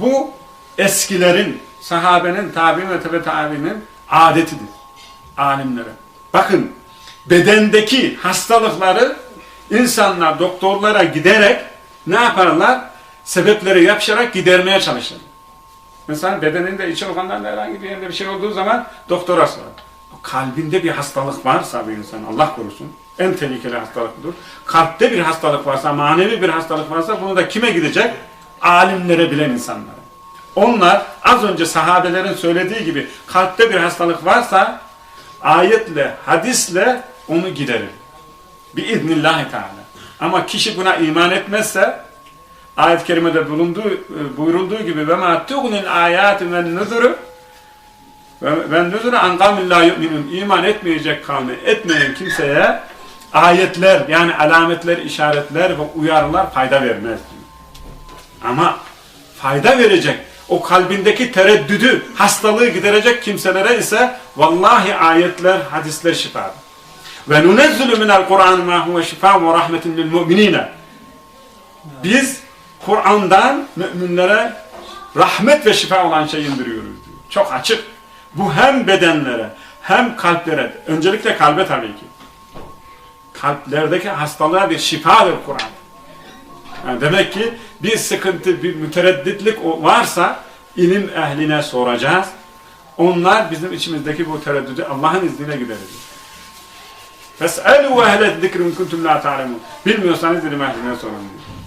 Bu eskilerin, sahabenin, tabi'in ve tabi'nin adetidir. Alimlere. Bakın bedendeki hastalıkları insanlar doktorlara giderek ne yaparlar? Sebepleri yapışarak gidermeye çalışır. Mesela bedeninde iç organlarında herhangi bir yerinde bir şey olduğu zaman doktora sorar. Kalbinde bir hastalık varsa bir insan Allah korusun en tehlikeli hastalık budur. Kalpte bir hastalık varsa, manevi bir hastalık varsa bunu da kime gidecek? Alimlere bilen insanlara. Onlar az önce sahabelerin söylediği gibi kalpte bir hastalık varsa ayetle, hadisle onu giderir. Biiznillahü teala. Ama kişi buna iman etmezse ayet-i kerimede bulunduğu, buyurulduğu gibi ve ma tuğnil ayatü ve nuzuru ve nuzuru an kavmin la yu'minun iman etmeyecek kavmi etmeyen kimseye ayetler yani alametler, işaretler ve uyarılar fayda vermez diyor. Ama fayda verecek o kalbindeki tereddüdü, hastalığı giderecek kimselere ise vallahi ayetler, hadisler şifadır. Ve nunezzilu minel Kur'an ma huve şifa ve rahmetin lil mu'minine. Biz Kur'an'dan müminlere rahmet ve şifa olan şey indiriyoruz diyor. Çok açık. Bu hem bedenlere hem kalplere, öncelikle kalbe tabii ki. Kalplerdeki hastalığa bir şifadır Kur'an. Yani demek ki bir sıkıntı, bir müteredditlik varsa ilim ehline soracağız. Onlar bizim içimizdeki bu tereddüdü Allah'ın izniyle giderecek. Fes'elu ve ehle zikrin kuntum la ta'lemun. Bilmiyorsanız ilim ehline sorun diyor.